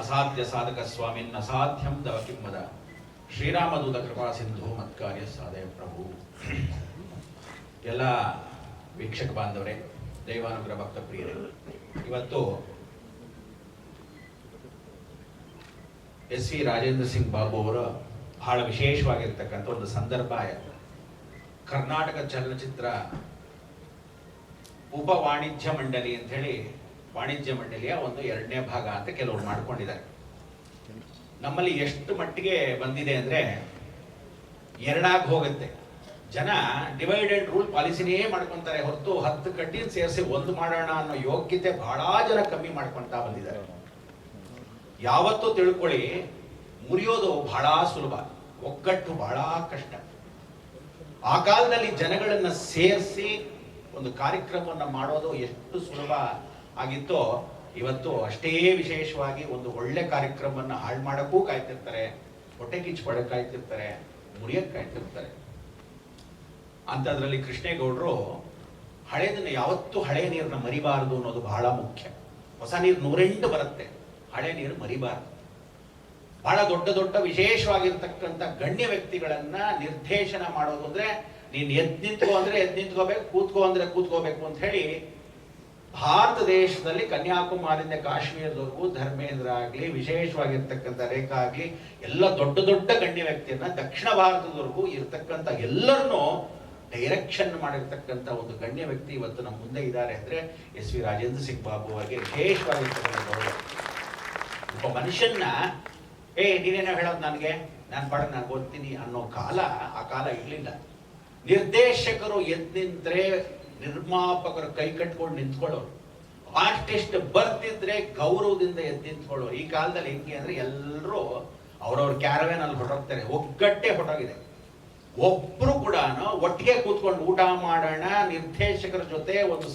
ಅಸಾಧ್ಯ ಸಾಧಕ ಸ್ವಾಮಿನ್ ಅಸಾಧ್ಯಂ ದವ ಕಿಮ್ಮದ ಶ್ರೀರಾಮದೂತ ಕೃಪಾ ಸಿಂಧು ಮತ್ಕಾರ್ಯ ಸಾಧಯ ಪ್ರಭು. ಎಲ್ಲ ವೀಕ್ಷಕ ಬಾಂಧವರೇ, ದೈವಾನುಗ್ರಹ ಭಕ್ತ ಪ್ರಿಯರೇ, ಇವತ್ತು ಎಸ್ ವಿ ರಾಜೇಂದ್ರ ಸಿಂಗ್ ಬಾಬು ಅವರ ಬಹಳ ವಿಶೇಷವಾಗಿರ್ತಕ್ಕಂಥ ಒಂದು ಸಂದರ್ಭ ಕರ್ನಾಟಕ ಚಲನಚಿತ್ರ ಉಪ ವಾಣಿಜ್ಯ ಮಂಡಳಿ ಅಂತ ಹೇಳಿ ವಾಣಿಜ್ಯ ಮಂಡಳಿಯ ಒಂದು ಎರಡನೇ ಭಾಗ ಅಂತ ಕೆಲವರು ಮಾಡ್ಕೊಂಡಿದ್ದಾರೆ. ನಮ್ಮಲ್ಲಿ ಎಷ್ಟು ಮಟ್ಟಿಗೆ ಬಂದಿದೆ ಅಂದ್ರೆ ಎರಡಾಗಿ ಹೋಗುತ್ತೆ. ಜನ ಡಿವೈಡೆಡ್ ರೂಲ್ ಪಾಲಿಸಿನೇ ಮಾಡ್ಕೊಂತಾರೆ ಹೊರತು ಹತ್ತು ಕಟ್ಟಿ ಸೇರಿಸಿ ಒಂದು ಮಾಡೋಣ ಅನ್ನೋ ಯೋಗ್ಯತೆ ಬಹಳ ಜನ ಕಮ್ಮಿ ಮಾಡ್ಕೊತಾ ಬಂದಿದ್ದಾರೆ. ಯಾವತ್ತೂ ತಿಳ್ಕೊಳ್ಳಿ, ಮುರಿಯೋದು ಬಹಳ ಸುಲಭ, ಒಗ್ಗಟ್ಟು ಬಹಳ ಕಷ್ಟ. ಆ ಕಾಲದಲ್ಲಿ ಜನಗಳನ್ನ ಸೇರಿಸಿ ಒಂದು ಕಾರ್ಯಕ್ರಮವನ್ನು ಮಾಡೋದು ಎಷ್ಟು ಸುಲಭ ಆಗಿತ್ತೋ, ಇವತ್ತು ಅಷ್ಟೇ ವಿಶೇಷವಾಗಿ ಒಂದು ಒಳ್ಳೆ ಕಾರ್ಯಕ್ರಮವನ್ನು ಹಾಳು ಮಾಡೋಕ್ಕೂ ಕಾಯ್ತಿರ್ತಾರೆ, ಹೊಟ್ಟೆ ಕಿಚ್ಚು ಪಡಕ್ ಕಾಯ್ತಿರ್ತಾರೆ ಮುರಿಯಕ್ಕೆ ಕಾಯ್ತಿರ್ತಾರೆ. ಅಂಥದ್ರಲ್ಲಿ ಕೃಷ್ಣೇಗೌಡರು, ಹಳೇದನ್ನ ಯಾವತ್ತೂ ಹಳೆ ನೀರನ್ನ ಮರಿಬಾರದು ಅನ್ನೋದು ಬಹಳ ಮುಖ್ಯ. ಹೊಸ ನೀರು ನೂರೆಂಟು ಬರುತ್ತೆ, ಹಳೆ ನೀರು ಮರಿಬಾರದು. ಬಹಳ ದೊಡ್ಡ ದೊಡ್ಡ ವಿಶೇಷವಾಗಿರ್ತಕ್ಕಂಥ ಗಣ್ಯ ವ್ಯಕ್ತಿಗಳನ್ನ ನಿರ್ದೇಶನ ಮಾಡೋದು ಅಂದ್ರೆ ನೀನ್ ಎದ್ ನಿಂತ್ಕೋ ಅಂದ್ರೆ ಎದ್ ನಿಂತ್ಕೋಬೇಕು, ಕೂತ್ಕೋ ಅಂದ್ರೆ ಕೂತ್ಕೋಬೇಕು ಅಂತ ಹೇಳಿ ಭಾರತ ದೇಶದಲ್ಲಿ ಕನ್ಯಾಕುಮಾರಿಂದ ಕಾಶ್ಮೀರದವರೆಗೂ ಧರ್ಮೇಂದ್ರ ಆಗಲಿ ವಿಶೇಷವಾಗಿರ್ತಕ್ಕಂಥ ರೇಖಾ ಆಗಲಿ ಎಲ್ಲ ದೊಡ್ಡ ದೊಡ್ಡ ಗಣ್ಯ ವ್ಯಕ್ತಿಯನ್ನ ದಕ್ಷಿಣ ಭಾರತದವರೆಗೂ ಇರ್ತಕ್ಕಂಥ ಎಲ್ಲರನ್ನು ಡೈರೆಕ್ಷನ್ ಮಾಡಿರ್ತಕ್ಕಂಥ ಒಂದು ಗಣ್ಯ ವ್ಯಕ್ತಿ ಇವತ್ತು ನಮ್ಮ ಮುಂದೆ ಇದ್ದಾರೆ ಅಂದರೆ ಎಸ್ ವಿ ರಾಜೇಂದ್ರ ಸಿಂಗ್ ಬಾಬು ಅವರಿಗೆ ವಿಶೇಷವಾಗಿರ್ತಕ್ಕಂಥ ಒಬ್ಬ ಮನುಷ್ಯನ್ನ, ಏ, ನೀನೇನೋ ಹೇಳೋದು ನನಗೆ? ನಾನು ಪಾಡಕ್ ನಾನು ಓದ್ತೀನಿ ಅನ್ನೋ ಕಾಲ ಆ ಕಾಲ ಇರಲಿಲ್ಲ. ನಿರ್ದೇಶಕರು ಎದ್ ನಿಂತ್ರೆ ನಿರ್ಮಾಪಕರು ಕೈ ಕಟ್ಕೊಂಡು ನಿಂತ್ಕೊಳ್ಳೋರು. ಆರ್ಟಿಸ್ಟ್ ಬರ್ತಿದ್ರೆ ಗೌರವದಿಂದ ಎದ್ದು ನಿಂತ್ಕೊಳ್ಳೋರು. ಈ ಕಾಲದಲ್ಲಿ ಹೆಂಗೆ ಅಂದ್ರೆ ಎಲ್ಲರೂ ಅವ್ರವ್ರ ಕ್ಯಾರವೇನ್ ಅಲ್ಲಿ ಹೊರಟೋಗ್ತಾರೆ. ಒಗ್ಗಟ್ಟೆ ಹೊರಟೋಗಿದೆ. ಒಬ್ರು ಕೂಡ ಒಟ್ಟಿಗೆ ಕೂತ್ಕೊಂಡು ಊಟ ಮಾಡೋಣ, ನಿರ್ದೇಶಕರ ಜೊತೆ ಒಂದು